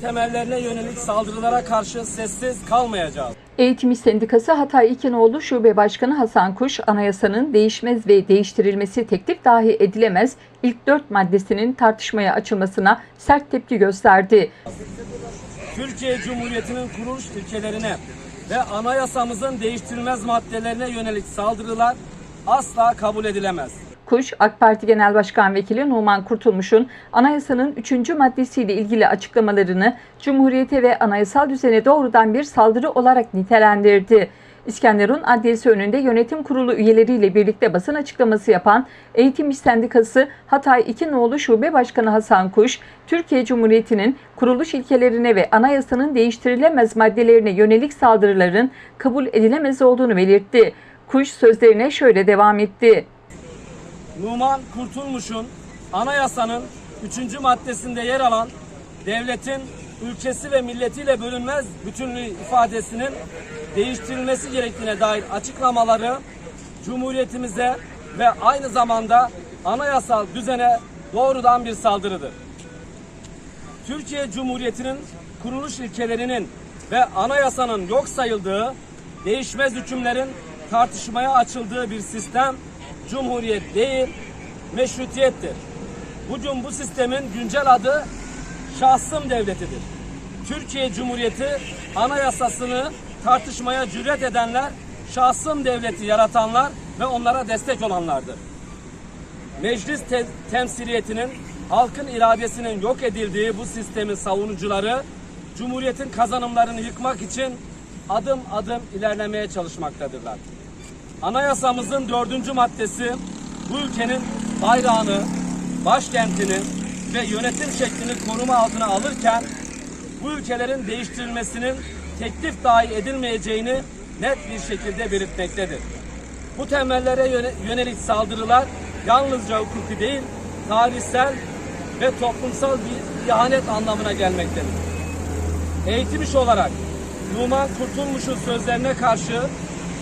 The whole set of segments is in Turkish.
temellerine yönelik saldırılara karşı sessiz kalmayacağız. Eğitim İş Sendikası Hatay İkinoğlu Şube Başkanı Hasan Kuş, anayasanın değişmez ve değiştirilmesi teklif dahi edilemez ilk dört maddesinin tartışmaya açılmasına sert tepki gösterdi. Türkiye Cumhuriyeti'nin kuruluş ilkelerine ve anayasamızın değiştirilmez maddelerine yönelik saldırılar asla kabul edilemez. Kuş, AK Parti Genel Başkan Vekili Numan Kurtulmuş'un anayasanın 3. maddesiyle ilgili açıklamalarını Cumhuriyete ve anayasal düzene doğrudan bir saldırı olarak nitelendirdi. İskenderun Adliyesi önünde yönetim kurulu üyeleriyle birlikte basın açıklaması yapan Eğitim İş Sendikası Hatay İkinoğlu Şube Başkanı Hasan Kuş, Türkiye Cumhuriyeti'nin kuruluş ilkelerine ve anayasanın değiştirilemez maddelerine yönelik saldırıların kabul edilemez olduğunu belirtti. Kuş sözlerine şöyle devam etti. Numan Kurtulmuş'un anayasanın 3. maddesinde yer alan devletin ülkesi ve milletiyle bölünmez bütünlüğü ifadesinin değiştirilmesi gerektiğine dair açıklamaları Cumhuriyetimize ve aynı zamanda anayasal düzene doğrudan bir saldırıdır. Türkiye Cumhuriyeti'nin kuruluş ilkelerinin ve anayasanın yok sayıldığı, değişmez hükümlerin tartışmaya açıldığı bir sistem cumhuriyet değil, meşrutiyettir. Bugün bu sistemin güncel adı şahsım devletidir. Türkiye Cumhuriyeti anayasasını tartışmaya cüret edenler, şahsım devleti yaratanlar ve onlara destek olanlardır meclis te- temsiliyetinin halkın iradesinin yok edildiği bu sistemin savunucuları Cumhuriyet'in kazanımlarını yıkmak için adım adım ilerlemeye çalışmaktadırlar. Anayasamızın dördüncü maddesi bu ülkenin bayrağını, başkentini ve yönetim şeklini koruma altına alırken bu ülkelerin değiştirilmesinin teklif dahi edilmeyeceğini net bir şekilde belirtmektedir. Bu temellere yöne- yönelik saldırılar yalnızca hukuki değil, tarihsel ve toplumsal bir ihanet anlamına gelmektedir. Eğitim işi olarak Numan Kurtulmuş'un sözlerine karşı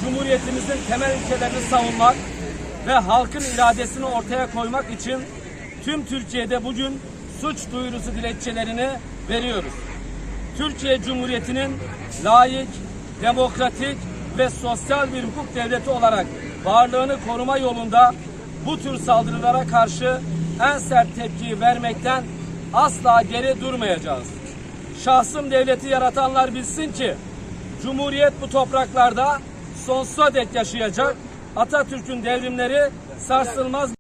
Cumhuriyetimizin temel ilkelerini savunmak ve halkın iradesini ortaya koymak için tüm Türkiye'de bugün suç duyurusu dilekçelerini veriyoruz. Türkiye Cumhuriyeti'nin layık, demokratik ve sosyal bir hukuk devleti olarak varlığını koruma yolunda bu tür saldırılara karşı en sert tepkiyi vermekten asla geri durmayacağız. Şahsım devleti yaratanlar bilsin ki Cumhuriyet bu topraklarda sonsuza dek yaşayacak. Atatürk'ün devrimleri sarsılmaz